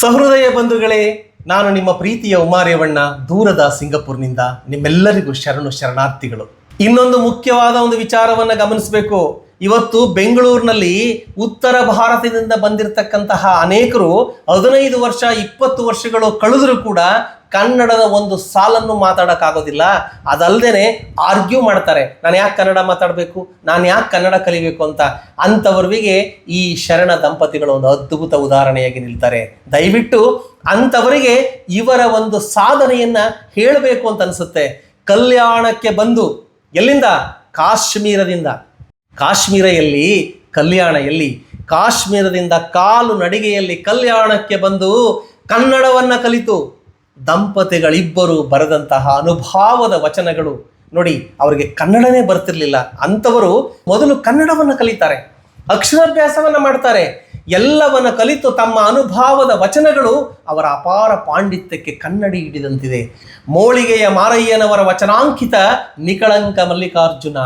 ಸಹೃದಯ ಬಂಧುಗಳೇ, ನಾನು ನಿಮ್ಮ ಪ್ರೀತಿಯ ಉಮಾರೇವಣ್ಣ, ದೂರದ ಸಿಂಗಪುರ್ನಿಂದ ನಿಮ್ಮೆಲ್ಲರಿಗೂ ಶರಣು ಶರಣಾರ್ಥಿಗಳು. ಇನ್ನೊಂದು ಮುಖ್ಯವಾದ ಒಂದು ವಿಚಾರವನ್ನು ಗಮನಿಸಬೇಕು. ಇವತ್ತು ಬೆಂಗಳೂರಿನಲ್ಲಿ ಉತ್ತರ ಭಾರತದಿಂದ ಬಂದಿರತಕ್ಕಂತಹ ಅನೇಕರು ಹದಿನೈದು ವರ್ಷ, ಇಪ್ಪತ್ತು ವರ್ಷಗಳು ಕಳೆದರೂ ಕೂಡ ಕನ್ನಡದ ಒಂದು ಸಾಲನ್ನು ಮಾತಾಡೋಕ್ಕಾಗೋದಿಲ್ಲ. ಅದಲ್ಲದೆ ಆರ್ಗ್ಯೂ ಮಾಡ್ತಾರೆ. ನಾನು ಯಾಕೆ ಕನ್ನಡ ಮಾತಾಡಬೇಕು? ನಾನು ಯಾಕೆ ಕನ್ನಡ ಕಲಿಬೇಕು ಅಂತ. ಅಂಥವ್ರಿಗೆ ಈ ಶರಣ ದಂಪತಿಗಳು ಒಂದು ಅದ್ಭುತ ಉದಾಹರಣೆಯಾಗಿ ನಿಲ್ತಾರೆ. ದಯವಿಟ್ಟು ಅಂಥವರಿಗೆ ಇವರ ಒಂದು ಸಾಧನೆಯನ್ನು ಹೇಳಬೇಕು ಅಂತ ಅನಿಸುತ್ತೆ. ಕಲ್ಯಾಣಕ್ಕೆ ಬಂದು ಎಲ್ಲಿಂದ? ಕಾಶ್ಮೀರದಿಂದ. ಕಾಶ್ಮೀರ ಎಲ್ಲಿ ಕಲ್ಯಾಣ ಎಲ್ಲಿ ಕಾಶ್ಮೀರದಿಂದ ಕಾಲು ನಡಿಗೆಯಲ್ಲಿ ಕಲ್ಯಾಣಕ್ಕೆ ಬಂದು ಕನ್ನಡವನ್ನ ಕಲಿತು ದಂಪತಿಗಳಿಬ್ಬರು ಬರೆದಂತಹ ಅನುಭಾವದ ವಚನಗಳು. ನೋಡಿ, ಅವರಿಗೆ ಕನ್ನಡನೇ ಬರ್ತಿರ್ಲಿಲ್ಲ. ಅಂಥವರು ಮೊದಲು ಕನ್ನಡವನ್ನು ಕಲಿತಾರೆ. ಅಕ್ಷರಾಭ್ಯಾಸವನ್ನು ಮಾಡ್ತಾರೆ. ಎಲ್ಲವನ್ನ ಕಲಿತು ತಮ್ಮ ಅನುಭಾವದ ವಚನಗಳು ಅವರ ಅಪಾರ ಪಾಂಡಿತ್ಯಕ್ಕೆ ಕನ್ನಡಿ ಹಿಡಿದಂತಿದೆ. ಮೋಳಿಗೆಯ ಮಾರಯ್ಯನವರ ವಚನಾಂಕಿತ ನಿಕಳಂಕ ಮಲ್ಲಿಕಾರ್ಜುನ.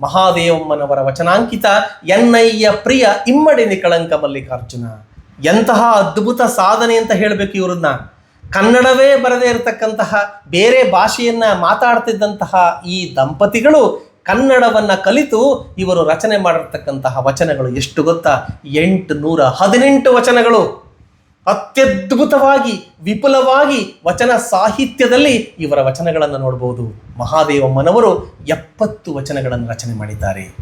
ಮಹಾದೇವಮ್ಮನವರ ವಚನಾಂಕಿತ ಎನ್ನಯ್ಯ ಪ್ರಿಯ ಇಮ್ಮಡಿ ನಿಕಳಂಕ ಮಲ್ಲಿಕಾರ್ಜುನ. ಎಂತಹ ಅದ್ಭುತ ಸಾಧನೆ ಅಂತ ಹೇಳಬೇಕು ಇವ್ರನ್ನ. ಕನ್ನಡವೇ ಬರದೇ ಇರತಕ್ಕಂತಹ, ಬೇರೆ ಭಾಷೆಯನ್ನ ಮಾತಾಡ್ತಿದ್ದಂತಹ ಈ ದಂಪತಿಗಳು ಕನ್ನಡವನ್ನ ಕಲಿತು ಇವರು ರಚನೆ ಮಾಡಿರ್ತಕ್ಕಂತಹ ವಚನಗಳು ಎಷ್ಟು ಗೊತ್ತಾ? ಎಂಟು ನೂರ ಹದಿನೆಂಟು ವಚನಗಳು. ಅತ್ಯದ್ಭುತವಾಗಿ, ವಿಪುಲವಾಗಿ ವಚನ ಸಾಹಿತ್ಯದಲ್ಲಿ ಇವರ ವಚನಗಳನ್ನು ನೋಡಬಹುದು ಮಹಾದೇವಮ್ಮನವರು ಎಪ್ಪತ್ತು ವಚನಗಳನ್ನು ರಚನೆ ಮಾಡಿದ್ದಾರೆ.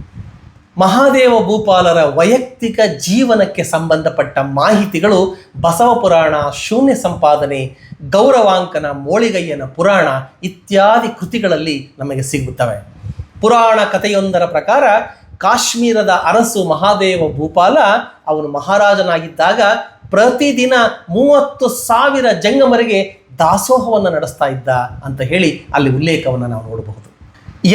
ಮಹಾದೇವ ಭೂಪಾಲರ ವೈಯಕ್ತಿಕ ಜೀವನಕ್ಕೆ ಸಂಬಂಧಪಟ್ಟ ಮಾಹಿತಿಗಳು ಬಸವ ಪುರಾಣ, ಶೂನ್ಯ ಸಂಪಾದನೆ, ಗೌರವಾಂಕನ ಮೋಳಿಗಯ್ಯನ ಪುರಾಣ ಇತ್ಯಾದಿ ಕೃತಿಗಳಲ್ಲಿ ನಮಗೆ ಸಿಗುತ್ತವೆ. ಪುರಾಣ ಕಥೆಯೊಂದರ ಪ್ರಕಾರ, ಕಾಶ್ಮೀರದ ಅರಸು ಮಹಾದೇವ ಭೂಪಾಲ, ಅವನು ಮಹಾರಾಜನಾಗಿದ್ದಾಗ ಪ್ರತಿದಿನ ಮೂವತ್ತು ಸಾವಿರ ಜಂಗಮರಿಗೆ ದಾಸೋಹವನ್ನು ನಡೆಸ್ತಾ ಇದ್ದ ಅಂತ ಹೇಳಿ ಅಲ್ಲಿ ಉಲ್ಲೇಖವನ್ನು ನಾವು ನೋಡಬಹುದು.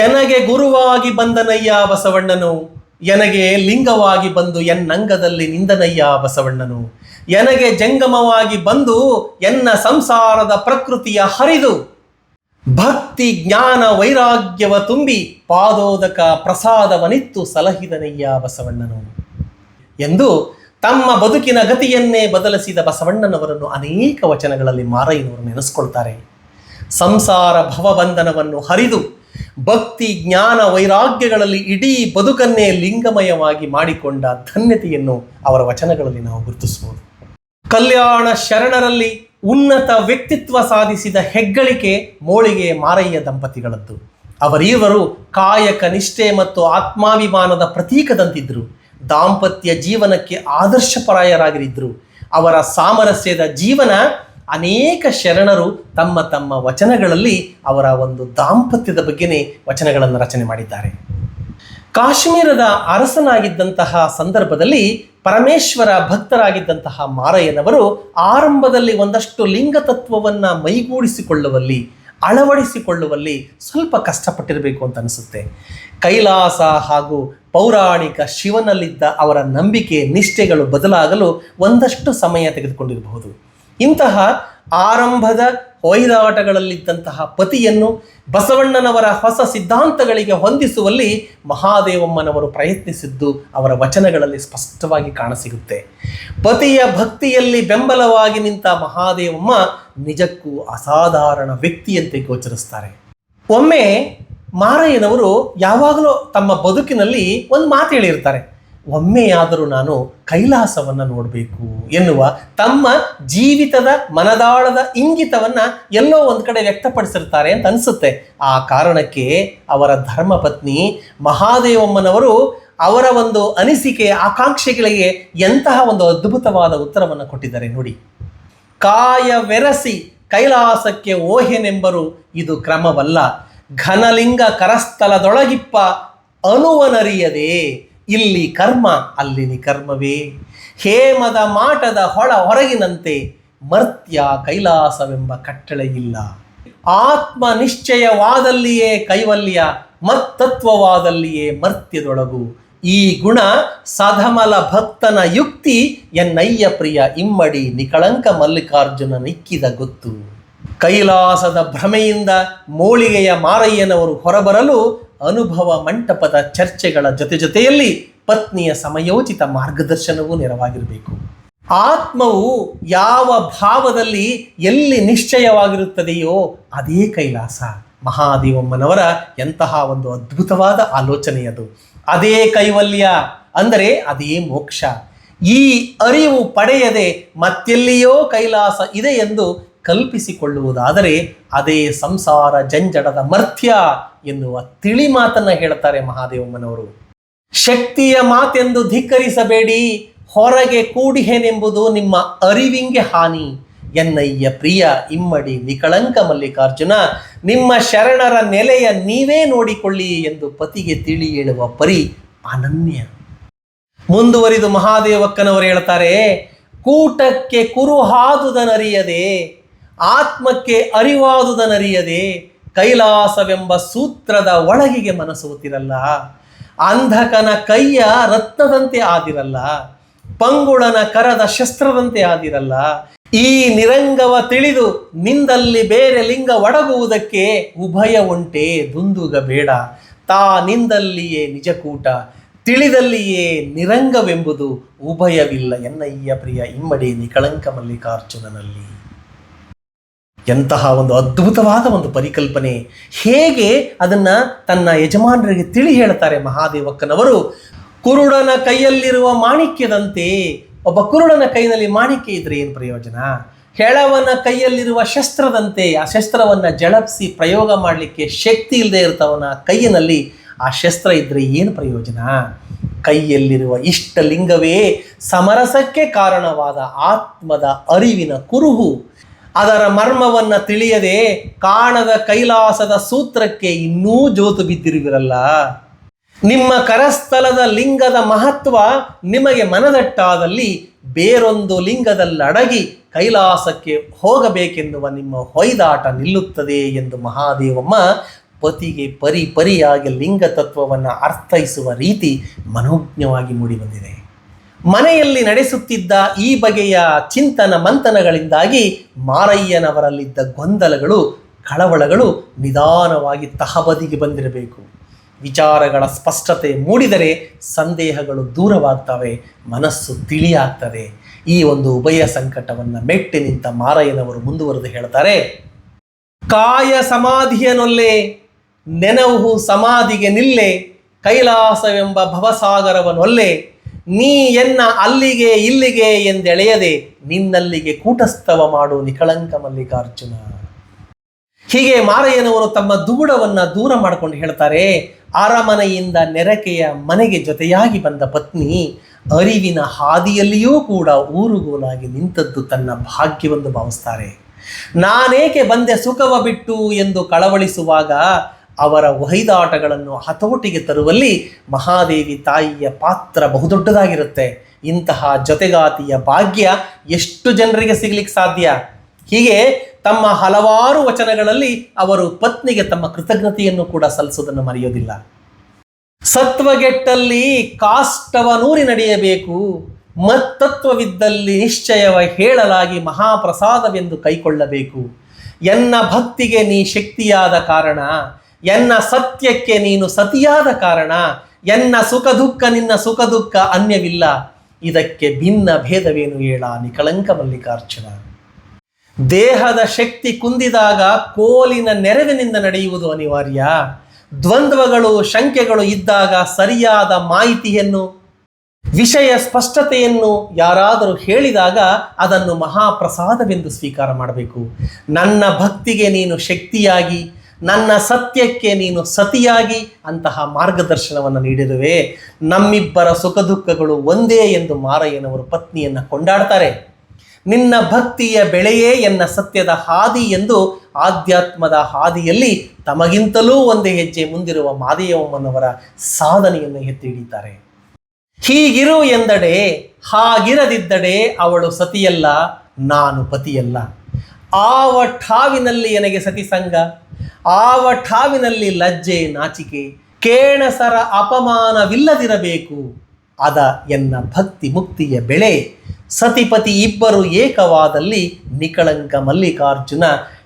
ಎನಗೆ ಗುರುವಾಗಿ ಬಂದನಯ್ಯ ಬಸವಣ್ಣನು, ಎನಗೆ ಲಿಂಗವಾಗಿ ಬಂದು ಎನ್ನಂಗದಲ್ಲಿ ನಿಂದನಯ್ಯ ಬಸವಣ್ಣನು, ಎನಗೆ ಜಂಗಮವಾಗಿ ಬಂದು ಎನ್ನ ಸಂಸಾರದ ಪ್ರಕೃತಿಯ ಹರಿದು, ಭಕ್ತಿ, ಜ್ಞಾನ, ವೈರಾಗ್ಯವ ತುಂಬಿ ಪಾದೋದಕ ಪ್ರಸಾದವನಿತ್ತು ಸಲಹಿದನಯ್ಯ ಬಸವಣ್ಣನು ಎಂದು ತಮ್ಮ ಬದುಕಿನ ಗತಿಯನ್ನೇ ಬದಲಿಸಿದ ಬಸವಣ್ಣನವರನ್ನು ಅನೇಕ ವಚನಗಳಲ್ಲಿ ಮಾರಯ್ಯನವರು ನೆನೆಸ್ಕೊಳ್ತಾರೆ. ಸಂಸಾರ ಭವಬಂಧನವನ್ನು ಹರಿದು ಭಕ್ತಿ, ಜ್ಞಾನ, ವೈರಾಗ್ಯಗಳಲ್ಲಿ ಇಡೀ ಬದುಕನ್ನೇ ಲಿಂಗಮಯವಾಗಿ ಮಾಡಿಕೊಂಡ ಧನ್ಯತೆಯನ್ನು ಅವರ ವಚನಗಳಲ್ಲಿ ನಾವು ಗುರುತಿಸಬಹುದು. ಕಲ್ಯಾಣ ಶರಣರಲ್ಲಿ ಉನ್ನತ ವ್ಯಕ್ತಿತ್ವ ಸಾಧಿಸಿದ ಹೆಗ್ಗಳಿಕೆ ಮೋಳಿಗೆ ಮಾರಯ್ಯ ದಂಪತಿಗಳದ್ದು. ಅವರೀವರು ಕಾಯಕ ನಿಷ್ಠೆ ಮತ್ತು ಆತ್ಮಾಭಿಮಾನದ ಪ್ರತೀಕದಂತಿದ್ದರು ದಾಂಪತ್ಯ ಜೀವನಕ್ಕೆ ಆದರ್ಶಪರಾಯರಾಗಿದ್ದರು ಅವರ ಸಾಮರಸ್ಯದ ಜೀವನ ಅನೇಕ ಶರಣರು ತಮ್ಮ ತಮ್ಮ ವಚನಗಳಲ್ಲಿ ಅವರ ಒಂದು ದಾಂಪತ್ಯದ ಬಗ್ಗೆನೇ ವಚನಗಳನ್ನು ರಚನೆ ಮಾಡಿದ್ದಾರೆ. ಕಾಶ್ಮೀರದ ಅರಸನಾಗಿದ್ದಂತಹ ಸಂದರ್ಭದಲ್ಲಿ ಪರಮೇಶ್ವರ ಭಕ್ತರಾಗಿದ್ದಂತಹ ಮಾರಯ್ಯನವರು ಆರಂಭದಲ್ಲಿ ಒಂದಷ್ಟು ಲಿಂಗ ತತ್ವವನ್ನು ಮೈಗೂಡಿಸಿಕೊಳ್ಳುವಲ್ಲಿ, ಅಳವಡಿಸಿಕೊಳ್ಳುವಲ್ಲಿ ಸ್ವಲ್ಪ ಕಷ್ಟಪಟ್ಟಿರಬೇಕು ಅಂತ ಅನಿಸುತ್ತೆ. ಕೈಲಾಸ ಹಾಗೂ ಪೌರಾಣಿಕ ಶಿವನಲ್ಲಿದ್ದ ಅವರ ನಂಬಿಕೆ, ನಿಷ್ಠೆಗಳು ಬದಲಾಗಲು ಒಂದಷ್ಟು ಸಮಯ ತೆಗೆದುಕೊಂಡಿರಬಹುದು. ಇಂತಹ ಆರಂಭದ ಹೊಯ್ದಾಟಗಳಲ್ಲಿದ್ದಂತಹ ಪತಿಯನ್ನು ಬಸವಣ್ಣನವರ ಹೊಸ ಸಿದ್ಧಾಂತಗಳಿಗೆ ಹೊಂದಿಸುವಲ್ಲಿ ಮಹಾದೇವಮ್ಮನವರು ಪ್ರಯತ್ನಿಸಿದ್ದು ಅವರ ವಚನಗಳಲ್ಲಿ ಸ್ಪಷ್ಟವಾಗಿ ಕಾಣಸಿಗುತ್ತೆ. ಪತಿಯ ಭಕ್ತಿಯಲ್ಲಿ ಬೆಂಬಲವಾಗಿ ನಿಂತ ಮಹಾದೇವಮ್ಮ ನಿಜಕ್ಕೂ ಅಸಾಧಾರಣ ವ್ಯಕ್ತಿಯಂತೆ ಗೋಚರಿಸ್ತಾರೆ. ಒಮ್ಮೆ ಮಾರಯ್ಯನವರು ಯಾವಾಗಲೂ ತಮ್ಮ ಬದುಕಿನಲ್ಲಿ ಒಂದು ಮಾತು ಹೇಳಿರ್ತಾರೆ, ಒಮ್ಮೆಯಾದರೂ ನಾನು ಕೈಲಾಸವನ್ನು ನೋಡಬೇಕು ಎನ್ನುವ ತಮ್ಮ ಜೀವಿತದ ಮನದಾಳದ ಇಂಗಿತವನ್ನು ಎಲ್ಲೋ ಒಂದು ಕಡೆ ವ್ಯಕ್ತಪಡಿಸಿರ್ತಾರೆ ಅಂತ ಅನಿಸುತ್ತೆ. ಆ ಕಾರಣಕ್ಕೆ ಅವರ ಧರ್ಮಪತ್ನಿ ಮಹಾದೇವಮ್ಮನವರು ಅವರ ಒಂದು ಅನಿಸಿಕೆ, ಆಕಾಂಕ್ಷೆಗಳಿಗೆ ಎಂತಹ ಒಂದು ಅದ್ಭುತವಾದ ಉತ್ತರವನ್ನು ಕೊಟ್ಟಿದ್ದಾರೆ ನೋಡಿ. ಕಾಯವೆರಸಿ ಕೈಲಾಸಕ್ಕೆ ಓಹೆನೆಂಬರು, ಇದು ಕ್ರಮವಲ್ಲ. ಘನಲಿಂಗ ಕರಸ್ಥಲದೊಳಗಿಪ್ಪ ಅನುವನರಿಯದೆ. ಇಲ್ಲಿ ಕರ್ಮ ಅಲ್ಲಿ ಕರ್ಮವೇ. ಹೇಮದ ಮಾಟದ ಹೊಳ ಹೊರಗಿನಂತೆ ಮರ್ತ್ಯ ಕೈಲಾಸವೆಂಬ ಕಟ್ಟಳೆ ಇಲ್ಲ. ಆತ್ಮ ನಿಶ್ಚಯವಾದಲ್ಲಿಯೇ ಕೈವಲ್ಯ, ಮತ್ತತ್ವವಾದಲ್ಲಿಯೇ ಮರ್ತ್ಯದೊಳಗು. ಈ ಗುಣ ಸಧಮಲ ಭಕ್ತನ ಯುಕ್ತಿ ಎನ್ನಯ್ಯ ಪ್ರಿಯ ಇಮ್ಮಡಿ ನಿಕಳಂಕ ಮಲ್ಲಿಕಾರ್ಜುನ ನಿಕ್ಕಿದ ಗೊತ್ತು. ಕೈಲಾಸದ ಭ್ರಮೆಯಿಂದ ಮೋಳಿಗೆಯ ಮಾರಯ್ಯನವರು ಹೊರಬರಲು ಅನುಭವ ಮಂಟಪದ ಚರ್ಚೆಗಳ ಜೊತೆ ಜೊತೆಯಲ್ಲಿ ಪತ್ನಿಯ ಸಮಯೋಚಿತ ಮಾರ್ಗದರ್ಶನವೂ ನೆರವಾಗಿರಬೇಕು. ಆತ್ಮವು ಯಾವ ಭಾವದಲ್ಲಿ ಎಲ್ಲಿ ನಿಶ್ಚಯವಾಗಿರುತ್ತದೆಯೋ ಅದೇ ಕೈಲಾಸ. ಮಹಾದೇವಮ್ಮನವರ ಎಂತಹ ಒಂದು ಅದ್ಭುತವಾದ ಆಲೋಚನೆಯದು ಅದೇ ಕೈವಲ್ಯ ಅಂದರೆ ಅದೇ ಮೋಕ್ಷ. ಈ ಅರಿವು ಪಡೆಯದೆ ಮತ್ತೆಲ್ಲಿಯೋ ಕೈಲಾಸ ಇದೆ ಎಂದು ಕಲ್ಪಿಸಿಕೊಳ್ಳುವುದಾದರೆ ಅದೇ ಸಂಸಾರ ಜಂಜಡದ ಮರ್ತ್ಯ ಎನ್ನುವ ತಿಳಿ ಮಾತನ್ನ ಹೇಳ್ತಾರೆ ಮಹಾದೇವಮ್ಮನವರು. ಶಕ್ತಿಯ ಮಾತೆಂದು ಧಿಕ್ಕರಿಸಬೇಡಿ, ಹೊರಗೆ ಕೂಡಿಹೇನೆಂಬುದು ನಿಮ್ಮ ಅರಿವಿಂಗೆ ಹಾನಿ. ಎನ್ನಯ್ಯ ಪ್ರಿಯ, ಇಮ್ಮಡಿ ನಿಕಳಂಕ ಮಲ್ಲಿಕಾರ್ಜುನ, ನಿಮ್ಮ ಶರಣರ ನೆಲೆಯ ನೀವೇ ನೋಡಿಕೊಳ್ಳಿ ಎಂದು ಪತಿಗೆ ತಿಳಿ ಹೇಳುವ ಪರಿ ಅನನ್ಯ. ಮುಂದುವರಿದು ಮಹಾದೇವಕ್ಕನವರು ಹೇಳ್ತಾರೆ ಕೂಟಕ್ಕೆ ಕುರುಹಾದುದನರಿಯದೆ ಆತ್ಮಕ್ಕೆ ಅರಿವಾದುದನರಿಯದೆ ಕೈಲಾಸವೆಂಬ ಸೂತ್ರದ ಒಳಗಿಗೆ ಮನಸೋತಿರಲ್ಲ ಅಂಧಕನ ಕೈಯ ರತ್ನದಂತೆ ಆದಿರಲ್ಲ, ಪಂಗುಳನ ಕರದ ಶಸ್ತ್ರದಂತೆ ಆದಿರಲ್ಲ, ಈ ನಿರಂಗವ ತಿಳಿದು ನಿಂದಲ್ಲಿ ಬೇರೆ ಲಿಂಗ ಒಡಗುವುದಕ್ಕೆ ಉಭಯ ಒಂಟೆ ದುಂದುಗ ಬೇಡ ತಾ ನಿಂದಲ್ಲಿಯೇ ನಿಜಕೂಟ, ತಿಳಿದಲ್ಲಿಯೇ ನಿರಂಗವೆಂಬುದು ಉಭಯವಿಲ್ಲ ಎನ್ನಯ್ಯ ಪ್ರಿಯ ಇಮ್ಮಡಿ ನಿಕಳಂಕ ಮಲ್ಲಿಕಾರ್ಜುನನಲ್ಲಿ. ಎಂತಹ ಒಂದು ಅದ್ಭುತವಾದ ಒಂದು ಪರಿಕಲ್ಪನೆ. ಹೇಗೆ ಅದನ್ನು ತನ್ನ ಯಜಮಾನರಿಗೆ ತಿಳಿ ಹೇಳ್ತಾರೆ ಮಹಾದೇವಕ್ಕನವರು, ಕುರುಡನ ಕೈಯಲ್ಲಿರುವ ಮಾಣಿಕ್ಯದಂತೆ, ಒಬ್ಬ ಕುರುಡನ ಕೈನಲ್ಲಿ ಮಾಣಿಕ್ಯ ಇದ್ರೆ ಏನು ಪ್ರಯೋಜನ? ಕೆಳವನ ಕೈಯಲ್ಲಿರುವ ಶಸ್ತ್ರದಂತೆ ಆ ಶಸ್ತ್ರವನ್ನು ಜಳಪಿಸಿ ಪ್ರಯೋಗ ಮಾಡಲಿಕ್ಕೆ ಶಕ್ತಿ ಇಲ್ಲದೆ ಇರ್ತವನ ಕೈಯಿನಲ್ಲಿ ಆ ಶಸ್ತ್ರ ಇದ್ರೆ ಏನು ಪ್ರಯೋಜನ? ಕೈಯಲ್ಲಿರುವ ಇಷ್ಟ ಲಿಂಗವೇ ಸಮರಸಕ್ಕೆ ಕಾರಣವಾದ ಆತ್ಮದ ಅರಿವಿನ ಕುರುಹು. ಅದರ ಮರ್ಮವನ್ನ ತಿಳಿಯದೆ ಕಾಣದ ಕೈಲಾಸದ ಸೂತ್ರಕ್ಕೆ ಇನ್ನೂ ಜೋತು ಬಿದ್ದಿರುವಿರಲ್ಲ? ನಿಮ್ಮ ಕರಸ್ಥಲದ ಲಿಂಗದ ಮಹತ್ವ ನಿಮಗೆ ಮನದಟ್ಟಾದಲ್ಲಿ ಬೇರೊಂದು ಲಿಂಗದಲ್ಲಡಗಿ ಕೈಲಾಸಕ್ಕೆ ಹೋಗಬೇಕೆನ್ನುವ ನಿಮ್ಮ ಹೊಯ್ದಾಟ ನಿಲ್ಲುತ್ತದೆ ಎಂದು ಮಹಾದೇವಮ್ಮ ಪತಿಗೆ ಪರಿ ಪರಿಯಾಗಿ ಲಿಂಗ ತತ್ವವನ್ನು ಅರ್ಥೈಸುವ ರೀತಿ ಮನೋಜ್ಞವಾಗಿ ಮೂಡಿಬಂದಿದೆ ಮನೆಯಲ್ಲಿ ನಡೆಸುತ್ತಿದ್ದ ಈ ಬಗೆಯ ಚಿಂತನ ಮಂಥನಗಳಿಂದಾಗಿ ಮಾರಯ್ಯನವರಲ್ಲಿದ್ದ ಗೊಂದಲಗಳು, ಕಳವಳಗಳು ನಿಧಾನವಾಗಿ ತಹಬದಿಗೆ ಬಂದಿರಬೇಕು. ವಿಚಾರಗಳ ಸ್ಪಷ್ಟತೆ ಮೂಡಿದರೆ ಸಂದೇಹಗಳು ದೂರವಾಗ್ತವೆ, ಮನಸ್ಸು ತಿಳಿಯಾಗ್ತದೆ. ಈ ಒಂದು ಉಭಯ ಸಂಕಟವನ್ನು ಮೆಟ್ಟಿ ನಿಂತ ಮಾರಯ್ಯನವರು ಮುಂದುವರೆದು ಹೇಳ್ತಾರೆ, ಕಾಯ ಸಮಾಧಿಯನೊಲ್ಲೆ, ನೆನವು ಸಮಾಧಿಗೆ ನಿಲ್ಲೆ, ಕೈಲಾಸವೆಂಬ ಭವಸಾಗರವನೊಲ್ಲೆ ನೀ ಎನ್ನ ಅಲ್ಲಿಗೆ ಇಲ್ಲಿಗೆ ಎಂದೆಳೆಯದೆ, ನಿನ್ನಲ್ಲಿಗೆ ಕೂಟಸ್ಥವ ಮಾಡು ನಿಕಳಂಕ ಮಲ್ಲಿಕಾರ್ಜುನ. ಹೀಗೆ ಮಾರಯ್ಯನವರು ತಮ್ಮ ದುಗುಡವನ್ನು ದೂರ ಮಾಡ್ಕೊಂಡು ಹೇಳ್ತಾರೆ, ಅರಮನೆಯಿಂದ ನೆರಕೆಯ ಮನೆಗೆ ಜೊತೆಯಾಗಿ ಬಂದ ಪತ್ನಿ ಅರಿವಿನ ಹಾದಿಯಲ್ಲಿಯೂ ಕೂಡ ಊರುಗೋಲಾಗಿ ನಿಂತದ್ದು ತನ್ನ ಭಾಗ್ಯವೆಂದು ಭಾವಿಸ್ತಾರೆ. ನಾನೇಕೆ ಬಂದೆ ಸುಖವ ಬಿಟ್ಟು ಎಂದು ಕಳವಳಿಸುವಾಗ ಅವರ ವಹಿದಾಟಗಳನ್ನು ಹತೋಟಿಗೆ ತರುವಲ್ಲಿ ಮಹಾದೇವಿ ತಾಯಿಯ ಪಾತ್ರ ಬಹುದೊಡ್ಡದಾಗಿರುತ್ತೆ. ಇಂತಹ ಜೊತೆಗಾತಿಯ ಭಾಗ್ಯ ಎಷ್ಟು ಜನರಿಗೆ ಸಿಗ್ಲಿಕ್ಕೆ ಸಾಧ್ಯ? ಹೀಗೆ ತಮ್ಮ ಹಲವಾರು ವಚನಗಳಲ್ಲಿ ಅವರು ಪತ್ನಿಗೆ ತಮ್ಮ ಕೃತಜ್ಞತೆಯನ್ನು ಕೂಡ ಸಲ್ಲಿಸೋದನ್ನು ಮರೆಯೋದಿಲ್ಲ. ಸತ್ವಗೆಟ್ಟಲ್ಲಿ ಕಾಷ್ಟವ ನೂರಿ ನಡೆಯಬೇಕು. ಮತ್ತತ್ವವಿದ್ದಲ್ಲಿ ನಿಶ್ಚಯವ ಹೇಳಲಾಗಿ ಮಹಾಪ್ರಸಾದವೆಂದು ಕೈಕೊಳ್ಳಬೇಕು. ಎನ್ನ ಭಕ್ತಿಗೆ ನೀ ಶಕ್ತಿಯಾದ ಕಾರಣ ಎನ್ನ ಸತ್ಯಕ್ಕೆ ನೀನು ಸತಿಯಾದ ಕಾರಣ, ಎನ್ನ ಸುಖ ದುಃಖ ನಿನ್ನ ಸುಖ ದುಃಖ ಅನ್ಯವಿಲ್ಲ. ಇದಕ್ಕೆ ಭಿನ್ನ ಭೇದವೇನು ಹೇಳ ನಿಕಳಂಕ ಮಲ್ಲಿಕಾರ್ಜುನ. ದೇಹದ ಶಕ್ತಿ ಕುಂದಿದಾಗ ಕೋಲಿನ ನೆರವಿನಿಂದ ನಡೆಯುವುದು ಅನಿವಾರ್ಯ. ದ್ವಂದ್ವಗಳು, ಶಂಕೆಗಳು ಇದ್ದಾಗ ಸರಿಯಾದ ಮಾಹಿತಿಯನ್ನು ವಿಷಯ ಸ್ಪಷ್ಟತೆಯನ್ನು ಯಾರಾದರೂ ಹೇಳಿದಾಗ ಅದನ್ನು ಮಹಾಪ್ರಸಾದವೆಂದು ಸ್ವೀಕಾರ ಮಾಡಬೇಕು. ನನ್ನ ಭಕ್ತಿಗೆ ನೀನು ಶಕ್ತಿಯಾಗಿ ನನ್ನ ಸತ್ಯಕ್ಕೆ ನೀನು ಸತಿಯಾಗಿ ಅಂತಹ ಮಾರ್ಗದರ್ಶನವನ್ನು ನೀಡಿರುವೆ. ನಮ್ಮಿಬ್ಬರ ಸುಖ ದುಃಖಗಳು ಒಂದೇ ಎಂದು ಮಾರಯ್ಯನವರು ಪತ್ನಿಯನ್ನು ಕೊಂಡಾಡ್ತಾರೆ. ನಿನ್ನ ಭಕ್ತಿಯ ಬೆಳೆಯೇ ಎನ್ನ ಸತ್ಯದ ಹಾದಿ ಎಂದು ಆಧ್ಯಾತ್ಮದ ಹಾದಿಯಲ್ಲಿ ತಮಗಿಂತಲೂ ಒಂದೇ ಹೆಜ್ಜೆ ಮುಂದಿರುವ ಮಾದೇವಮ್ಮನವರ ಸಾಧನೆಯನ್ನು ಎತ್ತಿ ಹಿಡಿತಾರೆ ಹೀಗಿರು ಎಂದಡೆ, ಹಾಗಿರದಿದ್ದಡೆ ಅವಳು ಸತಿಯಲ್ಲ, ನಾನು ಪತಿಯಲ್ಲ. ಆವ ಠಾವಿನಲ್ಲಿ ನನಗೆ ಸತಿಸಂಗ ಆವ ಠಾವಿನಲ್ಲಿ ಲಜ್ಜೆ ನಾಚಿಕೆ? ಕೇಣಸರ ಅಪಮಾನವಿಲ್ಲದಿರಬೇಕು. ಅದ ಎನ್ನ ಭಕ್ತಿ ಮುಕ್ತಿಯ ಬೆಳೆ. ಸತಿಪತಿ ಇಬ್ಬರು ಏಕವಾದಲ್ಲಿ ನಿಕಳಂಕ ಮಲ್ಲಿಕಾರ್ಜುನ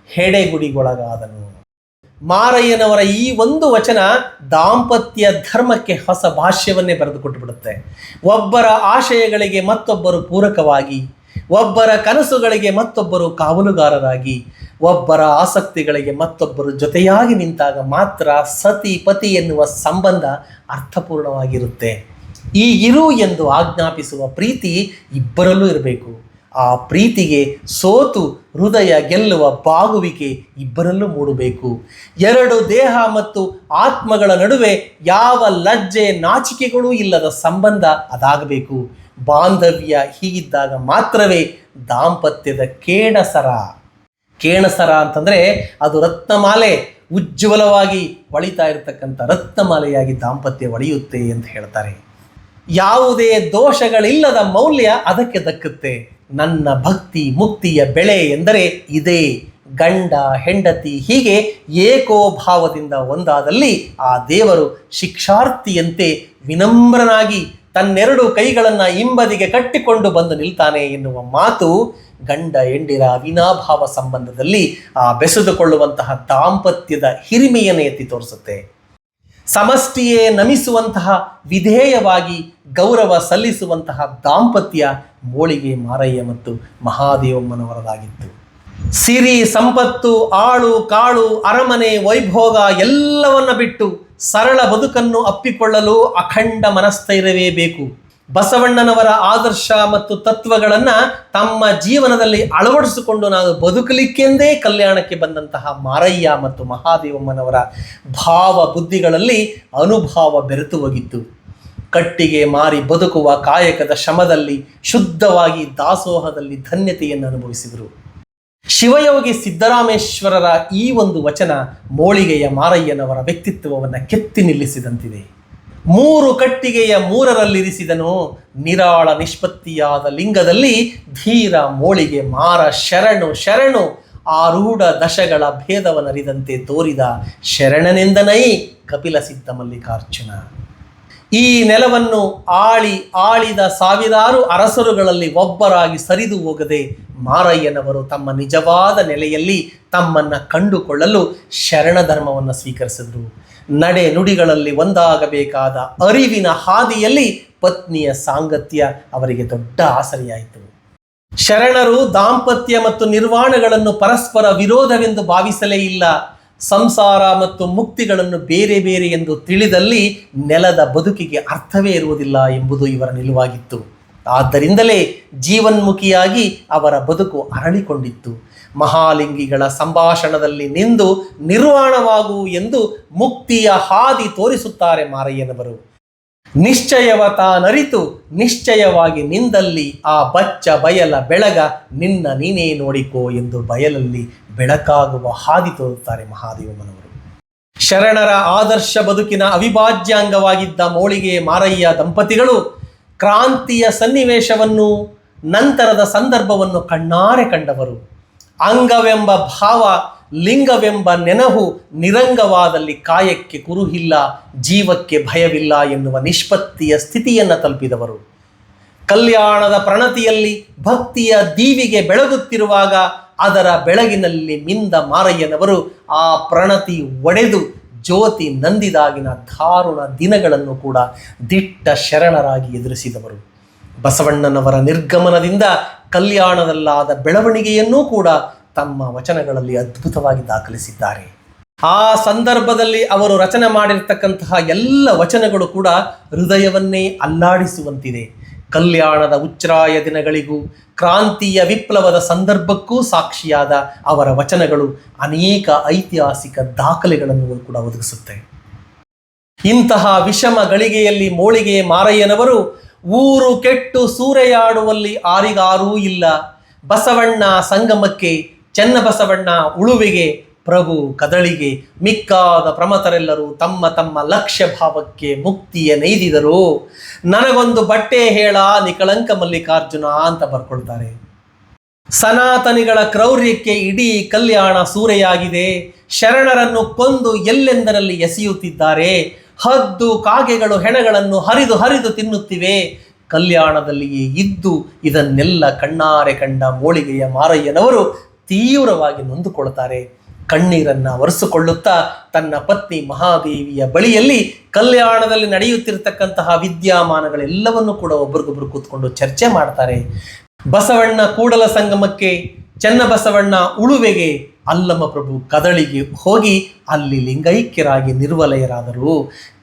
ಹೆಡೆಗುಡಿಗೊಳಗಾದನು. ಮಾರಯ್ಯನವರ ಈ ಒಂದು ವಚನ ದಾಂಪತ್ಯ ಧರ್ಮಕ್ಕೆ ಹೊಸ ಭಾಷ್ಯವನ್ನೇ ಬರೆದುಕೊಟ್ಟು ಬಿಡುತ್ತೆ ಒಬ್ಬರ ಆಶಯಗಳಿಗೆ ಮತ್ತೊಬ್ಬರು ಪೂರಕವಾಗಿ ಒಬ್ಬರ ಕನಸುಗಳಿಗೆ ಮತ್ತೊಬ್ಬರು ಕಾವಲುಗಾರರಾಗಿ, ಒಬ್ಬರ ಆಸಕ್ತಿಗಳಿಗೆ ಮತ್ತೊಬ್ಬರು ಜೊತೆಯಾಗಿ ನಿಂತಾಗ ಮಾತ್ರ ಸತಿ ಪತಿ ಎನ್ನುವ ಸಂಬಂಧ ಅರ್ಥಪೂರ್ಣವಾಗಿರುತ್ತೆ. ಈ ಇರು ಎಂದು ಆಜ್ಞಾಪಿಸುವ ಪ್ರೀತಿ ಇಬ್ಬರಲ್ಲೂ ಇರಬೇಕು. ಆ ಪ್ರೀತಿಗೆ ಸೋತು ಹೃದಯ ಗೆಲ್ಲುವ ಬಾಗುವಿಕೆ ಇಬ್ಬರಲ್ಲೂ ಮೂಡಬೇಕು. ಎರಡು ದೇಹ ಮತ್ತು ಆತ್ಮಗಳ ನಡುವೆ ಯಾವ ಲಜ್ಜೆ ನಾಚಿಕೆಗಳೂ ಇಲ್ಲದ ಸಂಬಂಧ ಅದಾಗಬೇಕು. ಬಾಂಧವ್ಯ ಹೀಗಿದ್ದಾಗ ಮಾತ್ರವೇ ದಾಂಪತ್ಯದ ಕೇಣಸರ ಕೇಣಸರ ಅಂತಂದರೆ ಅದು ರತ್ನಮಾಲೆ ಉಜ್ವಲವಾಗಿ ಒಳಿತಾ ಇರತಕ್ಕಂಥ ರತ್ನಮಾಲೆಯಾಗಿ ದಾಂಪತ್ಯ ಒಳೆಯುತ್ತೆ ಅಂತ ಹೇಳ್ತಾರೆ. ಯಾವುದೇ ದೋಷಗಳಿಲ್ಲದ ಮೌಲ್ಯ ಅದಕ್ಕೆ ದಕ್ಕುತ್ತೆ. ನನ್ನ ಭಕ್ತಿ ಮುಕ್ತಿಯ ಬೆಳೆ ಎಂದರೆ ಇದೇ. ಗಂಡ, ಹೆಂಡತಿ ಹೀಗೆ ಏಕೋಭಾವದಿಂದ ಒಂದಾದಲ್ಲಿ ಆ ದೇವರು ಶಿಕ್ಷಾರ್ಥಿಯಂತೆ ವಿನಮ್ರನಾಗಿ ತನ್ನೆರಡು ಕೈಗಳನ್ನು ಹಿಂಬದಿಗೆ ಕಟ್ಟಿಕೊಂಡು ಬಂದು ನಿಲ್ತಾನೆ ಎನ್ನುವ ಮಾತು ಗಂಡ ಹೆಂಡಿರ ಅವಿನಾಭಾವ ಸಂಬಂಧದಲ್ಲಿ ಆ ಬೆಸೆದುಕೊಳ್ಳುವಂತಹ ದಾಂಪತ್ಯದ ಹಿರಿಮೆಯನ್ನು ಎತ್ತಿ ತೋರಿಸುತ್ತೆ. ಸಮಷ್ಟಿಯೇ ನಮಿಸುವಂತಹ ವಿಧೇಯವಾಗಿ ಗೌರವ ಸಲ್ಲಿಸುವಂತಹ ದಾಂಪತ್ಯ ಮೋಳಿಗೆ ಮಾರಯ್ಯ ಮತ್ತು ಮಹಾದೇವಮ್ಮನವರದಾಗಿತ್ತು. ಸಿರಿ, ಸಂಪತ್ತು, ಆಳು, ಕಾಳು, ಅರಮನೆ, ವೈಭೋಗ ಎಲ್ಲವನ್ನ ಬಿಟ್ಟು ಸರಳ ಬದುಕನ್ನು ಅಪ್ಪಿಕೊಳ್ಳಲು ಅಖಂಡ ಮನಸ್ಥೈರ್ಯವೇ ಬೇಕು. ಬಸವಣ್ಣನವರ ಆದರ್ಶ ಮತ್ತು ತತ್ವಗಳನ್ನು ತಮ್ಮ ಜೀವನದಲ್ಲಿ ಅಳವಡಿಸಿಕೊಂಡು ನಾವು ಬದುಕಲಿಕ್ಕೆಂದೇ ಕಲ್ಯಾಣಕ್ಕೆ ಬಂದಂತಹ ಮಾರಯ್ಯ ಮತ್ತು ಮಹಾದೇವಮ್ಮನವರ ಭಾವ ಬುದ್ಧಿಗಳಲ್ಲಿ ಅನುಭಾವ ಬೆರೆತು ಹೋಗಿತ್ತು. ಕಟ್ಟಿಗೆ ಮಾರಿ ಬದುಕುವ ಕಾಯಕದ ಶ್ರಮದಲ್ಲಿ ಶುದ್ಧವಾಗಿ ದಾಸೋಹದಲ್ಲಿ ಧನ್ಯತೆಯನ್ನು ಅನುಭವಿಸಿದರು. ಶಿವಯೋಗಿ ಸಿದ್ದರಾಮೇಶ್ವರರ ಈ ಒಂದು ವಚನ ಮೋಳಿಗೆಯ ಮಾರಯ್ಯನವರ ವ್ಯಕ್ತಿತ್ವವನ್ನು ಕೆತ್ತಿ ನಿಲ್ಲಿಸಿದಂತಿದೆ. ಮೂರು ಕಟ್ಟಿಗೆಯ ಮೂರರಲ್ಲಿರಿಸಿದನು ನಿರಾಳ ನಿಷ್ಪತ್ತಿಯಾದ ಲಿಂಗದಲ್ಲಿ ಧೀರ ಮೋಳಿಗೆ ಮಾರ ಶರಣು ಶರಣು ಆರೂಢ ದಶಗಳ ಭೇದವನರಿದಂತೆ ತೋರಿದ ಶರಣನೆಂದನೈ ಕಪಿಲ ಸಿದ್ಧ ಮಲ್ಲಿಕಾರ್ಜುನ ಈ ನೆಲವನ್ನು ಆಳಿ ಆಳಿದ ಸಾವಿರಾರು ಅರಸರುಗಳಲ್ಲಿ ಒಬ್ಬರಾಗಿ ಸರಿದು ಹೋಗದೆ ಮಾರಯ್ಯನವರು ತಮ್ಮ ನಿಜವಾದ ನೆಲೆಯಲ್ಲಿ ತಮ್ಮನ್ನು ಕಂಡುಕೊಳ್ಳಲು ಶರಣ ಧರ್ಮವನ್ನು ಸ್ವೀಕರಿಸಿದರು. ನಡೆ ನುಡಿಗಳಲ್ಲಿ ಒಂದಾಗಬೇಕಾದ ಅರಿವಿನ ಹಾದಿಯಲ್ಲಿ ಪತ್ನಿಯ ಸಾಂಗತ್ಯ ಅವರಿಗೆ ದೊಡ್ಡ ಆಸರೆಯಾಯಿತು. ಶರಣರು ದಾಂಪತ್ಯ ಮತ್ತು ನಿರ್ವಾಣಗಳನ್ನು ಪರಸ್ಪರ ವಿರೋಧವೆಂದು ಭಾವಿಸಲೇ ಇಲ್ಲ. ಸಂಸಾರ ಮತ್ತು ಮುಕ್ತಿಗಳನ್ನು ಬೇರೆ ಬೇರೆ ಎಂದು ತಿಳಿದಲ್ಲಿ ನೆಲದ ಬದುಕಿಗೆ ಅರ್ಥವೇ ಇರುವುದಿಲ್ಲ ಎಂಬುದು ಇವರ ನಿಲುವಾಗಿತ್ತು. ಆದ್ದರಿಂದಲೇ ಜೀವನ್ಮುಖಿಯಾಗಿ ಅವರ ಬದುಕು ಅರಳಿಕೊಂಡಿತ್ತು. ಮಹಾಲಿಂಗಿಗಳ ಸಂಭಾಷಣದಲ್ಲಿ ನಿಂದು ನಿರ್ವಾಣವಾಗು ಎಂದು ಮುಕ್ತಿಯ ಹಾದಿ ತೋರಿಸುತ್ತಾರೆ ಮಾರಯ್ಯನವರು. ನಿಶ್ಚಯವ ತಾನರಿತು ನಿಶ್ಚಯವಾಗಿ ನಿಂದಲ್ಲಿ ಆ ಬಚ್ಚ ಬಯಲ ಬೆಳಗ ನಿನ್ನ ನೀನೇ ನೋಡಿಕೋ ಎಂದು ಬಯಲಲ್ಲಿ ಬೆಳಕಾಗುವ ಹಾದಿ ತೋರುತ್ತಾರೆ ಮಹಾದೇವಮ್ಮನವರು ಶರಣರ ಆದರ್ಶ ಬದುಕಿನ ಅವಿಭಾಜ್ಯ ಅಂಗವಾಗಿದ್ದ ಮೋಳಿಗೆ ಮಾರಯ್ಯ ದಂಪತಿಗಳು ಕ್ರಾಂತಿಯ ಸನ್ನಿವೇಶವನ್ನು, ನಂತರದ ಸಂದರ್ಭವನ್ನು ಕಣ್ಣಾರೆ ಕಂಡವರು. ಅಂಗವೆಂಬ ಭಾವ ಲಿಂಗವೆಂಬ ನೆನಹು ನಿರಂಗವಾದಲ್ಲಿ ಕಾಯಕ್ಕೆ ಕುರುಹಿಲ್ಲ, ಜೀವಕ್ಕೆ ಭಯವಿಲ್ಲ ಎನ್ನುವ ನಿಷ್ಪತ್ತಿಯ ಸ್ಥಿತಿಯನ್ನು ತಲುಪಿದವರು. ಕಲ್ಯಾಣದ ಪ್ರಣತಿಯಲ್ಲಿ ಭಕ್ತಿಯ ದೀವಿಗೆ ಬೆಳಗುತ್ತಿರುವಾಗ ಅದರ ಬೆಳಗಿನಲ್ಲಿ ಮಿಂದ ಮಾರಯ್ಯನವರು ಆ ಪ್ರಣತಿ ಒಡೆದು ಜ್ಯೋತಿ ನಂದಿದಾಗಿನ ದಾರುಣ ದಿನಗಳನ್ನು ಕೂಡ ದಿಟ್ಟ ಶರಣರಾಗಿ ಎದುರಿಸಿದವರು. ಬಸವಣ್ಣನವರ ನಿರ್ಗಮನದಿಂದ ಕಲ್ಯಾಣದಲ್ಲಾದ ಬೆಳವಣಿಗೆಯನ್ನೂ ಕೂಡ ತಮ್ಮ ವಚನಗಳಲ್ಲಿ ಅದ್ಭುತವಾಗಿ ದಾಖಲಿಸಿದ್ದಾರೆ. ಆ ಸಂದರ್ಭದಲ್ಲಿ ಅವರು ರಚನೆ ಮಾಡಿರ್ತಕ್ಕಂತಹ ಎಲ್ಲ ವಚನಗಳು ಕೂಡ ಹೃದಯವನ್ನೇ ಅಲ್ಲಾಡಿಸುವಂತಿದೆ. ಕಲ್ಯಾಣದ ಉಚ್ಚ್ರಾಯ ದಿನಗಳಿಗೂ, ಕ್ರಾಂತಿಯ ವಿಪ್ಲವದ ಸಂದರ್ಭಕ್ಕೂ ಸಾಕ್ಷಿಯಾದ ಅವರ ವಚನಗಳು ಅನೇಕ ಐತಿಹಾಸಿಕ ದಾಖಲೆಗಳನ್ನು ಕೂಡ ಒದಗಿಸುತ್ತೆ ಇಂತಹ ವಿಷಮ ಗಳಿಗೆಯಲ್ಲಿ ಮೋಳಿಗೆ ಮಾರಯ್ಯನವರು, ಊರು ಕೆಟ್ಟು ಸೂರೆಯಾಡುವಲ್ಲಿ ಆರಿಗಾರೂ ಇಲ್ಲ, ಬಸವಣ್ಣ ಸಂಗಮಕ್ಕೆ ಚೆನ್ನಬಸವಣ್ಣ ಉಳುವಿಗೆ, ಪ್ರಭು ಕದಳಿಗೆ, ಮಿಕ್ಕಾದ ಪ್ರಮತರೆಲ್ಲರೂ ತಮ್ಮ ತಮ್ಮ ಲಕ್ಷ್ಯ ಭಾವಕ್ಕೆ ಮುಕ್ತಿಯ ನೈದಿದರು. ನನಗೊಂದು ಬಟ್ಟೆ ಹೇಳ ನಿಕಳಂಕ ಮಲ್ಲಿಕಾರ್ಜುನ ಅಂತ ಬರ್ಕೊಳ್ತಾರೆ. ಸನಾತನಿಗಳ ಕ್ರೌರ್ಯಕ್ಕೆ ಇಡೀ ಕಲ್ಯಾಣ ಸೂರೆಯಾಗಿದೆ. ಶರಣರನ್ನು ಕೊಂದು ಎಲ್ಲೆಂದರಲ್ಲಿ ಎಸೆಯುತ್ತಿದ್ದಾರೆ. ಹದ್ದು ಕಾಗೆಗಳು ಹೆಣಗಳನ್ನು ಹರಿದು ಹರಿದು ತಿನ್ನುತ್ತಿವೆ. ಕಲ್ಯಾಣದಲ್ಲಿಯೇ ಇದ್ದು ಇದನ್ನೆಲ್ಲ ಕಣ್ಣಾರೆ ಕಂಡ ಮೋಳಿಗೆಯ ಮಾರಯ್ಯನವರು ತೀವ್ರವಾಗಿ ನೊಂದುಕೊಳ್ತಾರೆ. ಕಣ್ಣೀರನ್ನ ಒರೆಸಿಕೊಳ್ಳುತ್ತಾ ತನ್ನ ಪತ್ನಿ ಮಹಾದೇವಿಯ ಬಳಿಯಲ್ಲಿ ಕಲ್ಯಾಣದಲ್ಲಿ ನಡೆಯುತ್ತಿರತಕ್ಕಂತಹ ವಿದ್ಯಮಾನಗಳೆಲ್ಲವನ್ನು ಕೂಡ ಒಬ್ರಿಗೊಬ್ರು ಕೂತ್ಕೊಂಡು ಚರ್ಚೆ ಮಾಡ್ತಾರೆ. ಬಸವಣ್ಣ ಕೂಡಲ ಸಂಗಮಕ್ಕೆ, ಚನ್ನಬಸವಣ್ಣ ಉಳುವೆಗೆ ಅಲ್ಲಮ ಪ್ರಭು ಕದಳಿಗೆ ಹೋಗಿ ಅಲ್ಲಿ ಲಿಂಗೈಕ್ಯರಾಗಿ ನಿರ್ವಲಯರಾದರು.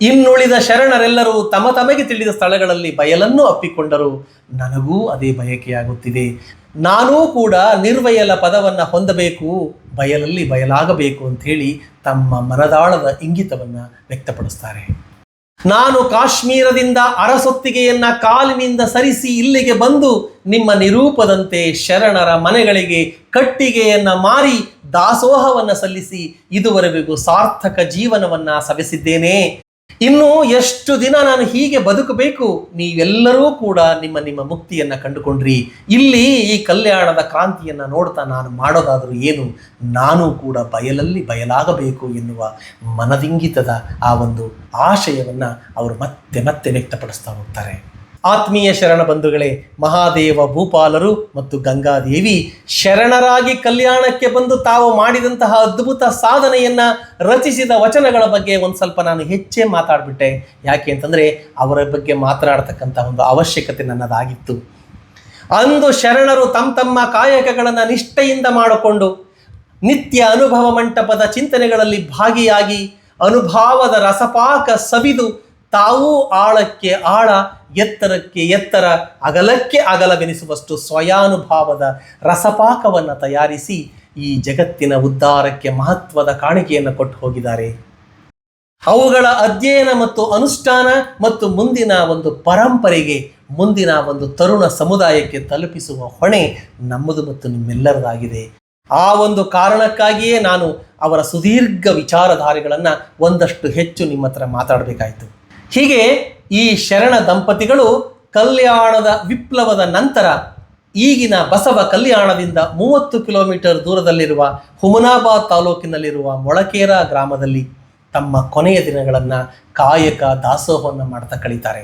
ಇನ್ನುಳಿದ ಶರಣರೆಲ್ಲರೂ ತಮ ತಮಗೆ ತಿಳಿದ ಸ್ಥಳಗಳಲ್ಲಿ ಬಯಲನ್ನು ಅಪ್ಪಿಕೊಂಡರು. ನನಗೂ ಅದೇ ಬಯಕೆಯಾಗುತ್ತಿದೆ. ನಾನೂ ಕೂಡ ನಿರ್ವಯಲ ಪದವನ್ನು ಹೊಂದಬೇಕು, ಬಯಲಲ್ಲಿ ಬಯಲಾಗಬೇಕು ಅಂಥೇಳಿ ತಮ್ಮ ಮನದಾಳದ ಇಂಗಿತವನ್ನು ವ್ಯಕ್ತಪಡಿಸ್ತಾರೆ. ನಾನು ಕಾಶ್ಮೀರದಿಂದ ಅರಸೊತ್ತಿಗೆಯನ್ನ ಕಾಲಿನಿಂದ ಸರಿಸಿ ಇಲ್ಲಿಗೆ ಬಂದು ನಿಮ್ಮ ನಿರೂಪದಂತೆ ಶರಣರ ಮನೆಗಳಿಗೆ ಕಟ್ಟಿಗೆಯನ್ನ ಮಾರಿ ದಾಸೋಹವನ್ನು ಸಲ್ಲಿಸಿ ಇದುವರೆಗೂ ಸಾರ್ಥಕ ಜೀವನವನ್ನ ಸವೆಸಿದ್ದೇನೆ. ಇನ್ನು ಎಷ್ಟು ದಿನ ನಾನು ಹೀಗೆ ಬದುಕಬೇಕು? ನೀವೆಲ್ಲರೂ ಕೂಡ ನಿಮ್ಮ ನಿಮ್ಮ ಮುಕ್ತಿಯನ್ನು ಕಂಡುಕೊಂಡ್ರಿ. ಇಲ್ಲಿ ಈ ಕಲ್ಯಾಣದ ಕ್ರಾಂತಿಯನ್ನ ನೋಡ್ತಾ ನಾನು ಮಾಡೋದಾದರೂ ಏನು? ನಾನು ಕೂಡ ಬಯಲಲ್ಲಿ ಬಯಲಾಗಬೇಕು ಎನ್ನುವ ಮನದಿಂಗಿತದ ಆ ಒಂದು ಆಶಯವನ್ನು ಅವರು ಮತ್ತೆ ಮತ್ತೆ ವ್ಯಕ್ತಪಡಿಸ್ತಾ ಹೋಗ್ತಾರೆ. ಆತ್ಮೀಯ ಶರಣ ಬಂಧುಗಳೇ, ಮಹಾದೇವ ಭೂಪಾಲರು ಮತ್ತು ಗಂಗಾದೇವಿ ಶರಣರಾಗಿ ಕಲ್ಯಾಣಕ್ಕೆ ಬಂದು ತಾವು ಮಾಡಿದಂತಹ ಅದ್ಭುತ ಸಾಧನೆಯನ್ನು ರಚಿಸಿದ ವಚನಗಳ ಬಗ್ಗೆ ಒಂದು ಸ್ವಲ್ಪ ನಾನು ಹೆಚ್ಚೇ ಮಾತಾಡಿಬಿಟ್ಟೆ. ಯಾಕೆ ಅಂತಂದರೆ ಅವರ ಬಗ್ಗೆ ಮಾತನಾಡತಕ್ಕಂಥ ಒಂದು ಅವಶ್ಯಕತೆ ನನ್ನದಾಗಿತ್ತು. ಅಂದು ಶರಣರು ತಮ್ಮ ತಮ್ಮ ಕಾಯಕಗಳನ್ನು ನಿಷ್ಠೆಯಿಂದ ಮಾಡಿಕೊಂಡು ನಿತ್ಯ ಅನುಭವ ಮಂಟಪದ ಚಿಂತನೆಗಳಲ್ಲಿ ಭಾಗಿಯಾಗಿ ಅನುಭಾವದ ರಸಪಾಕ ಸವಿದು ತಾವೂ ಆಳಕ್ಕೆ ಆಳ, ಎತ್ತರಕ್ಕೆ ಎತ್ತರ, ಅಗಲಕ್ಕೆ ಅಗಲವೆನಿಸುವಷ್ಟು ಸ್ವಯಾನುಭಾವದ ರಸಪಾಕವನ್ನು ತಯಾರಿಸಿ ಈ ಜಗತ್ತಿನ ಉದ್ಧಾರಕ್ಕೆ ಮಹತ್ವದ ಕಾಣಿಕೆಯನ್ನು ಕೊಟ್ಟು ಹೋಗಿದ್ದಾರೆ ಅವುಗಳ ಅಧ್ಯಯನ ಮತ್ತು ಅನುಷ್ಠಾನ ಮತ್ತು ಮುಂದಿನ ಒಂದು ಪರಂಪರೆಗೆ ಮುಂದಿನ ಒಂದು ತರುಣ ಸಮುದಾಯಕ್ಕೆ ತಲುಪಿಸುವ ಹೊಣೆ ನಮ್ಮದು ಮತ್ತು ನಿಮ್ಮೆಲ್ಲರದಾಗಿದೆ. ಆ ಒಂದು ಕಾರಣಕ್ಕಾಗಿಯೇ ನಾನು ಅವರ ಸುದೀರ್ಘ ವಿಚಾರಧಾರೆಗಳನ್ನು ಒಂದಷ್ಟು ಹೆಚ್ಚು ನಿಮ್ಮ ಹತ್ರ ಮಾತಾಡಬೇಕಾಯಿತು. ಹೀಗೆ ಈ ಶರಣ ದಂಪತಿಗಳು ಕಲ್ಯಾಣದ ವಿಪ್ಲವದ ನಂತರ ಈಗಿನ ಬಸವ ಕಲ್ಯಾಣದಿಂದ ಮೂವತ್ತು ಕಿಲೋಮೀಟರ್ ದೂರದಲ್ಲಿರುವ ಹುಮನಾಬಾದ್ ತಾಲೂಕಿನಲ್ಲಿರುವ ಮೊಳಕೇರ ಗ್ರಾಮದಲ್ಲಿ ತಮ್ಮ ಕೊನೆಯ ದಿನಗಳನ್ನು ಕಾಯಕ ದಾಸೋಹವನ್ನು ಮಾಡ್ತಾ ಕಳೀತಾರೆ.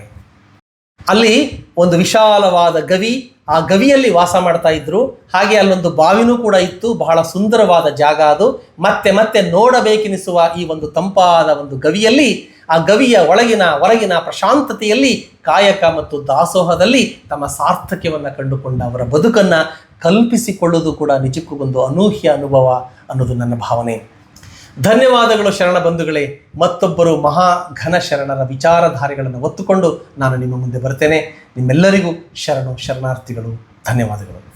ಅಲ್ಲಿ ಒಂದು ವಿಶಾಲವಾದ ಗವಿ, ಆ ಗವಿಯಲ್ಲಿ ವಾಸ ಮಾಡ್ತಾ ಇದ್ರು. ಹಾಗೆ ಅಲ್ಲೊಂದು ಬಾವಿನೂ ಕೂಡ ಇತ್ತು, ಬಹಳ ಸುಂದರವಾದ ಜಾಗ ಅದು. ಮತ್ತೆ ಮತ್ತೆ ನೋಡಬೇಕೆನಿಸುವ ಈ ಒಂದು ತಂಪಾದ ಒಂದು ಗವಿಯಲ್ಲಿ, ಆ ಗವಿಯ ಒಳಗಿನ, ಹೊರಗಿನ ಪ್ರಶಾಂತತೆಯಲ್ಲಿ ಕಾಯಕ ಮತ್ತು ದಾಸೋಹದಲ್ಲಿ ತಮ್ಮ ಸಾರ್ಥಕ್ಯವನ್ನು ಕಂಡುಕೊಂಡ ಅವರ ಬದುಕನ್ನು ಕಲ್ಪಿಸಿಕೊಳ್ಳುವುದು ಕೂಡ ನಿಜಕ್ಕೂ ಒಂದು ಅನೂಹ್ಯ ಅನುಭವ ಅನ್ನೋದು ನನ್ನ ಭಾವನೆ. ಧನ್ಯವಾದಗಳು ಶರಣ ಬಂಧುಗಳೇ. ಮತ್ತೊಬ್ಬರು ಮಹಾ ಘನ ಶರಣರ ವಿಚಾರಧಾರೆಗಳನ್ನು ಒತ್ತುಕೊಂಡು ನಾನು ನಿಮ್ಮ ಮುಂದೆ ಬರ್ತೇನೆ ನಿಮ್ಮೆಲ್ಲರಿಗೂ ಶರಣು ಶರಣಾರ್ಥಿಗಳು ಧನ್ಯವಾದಗಳು.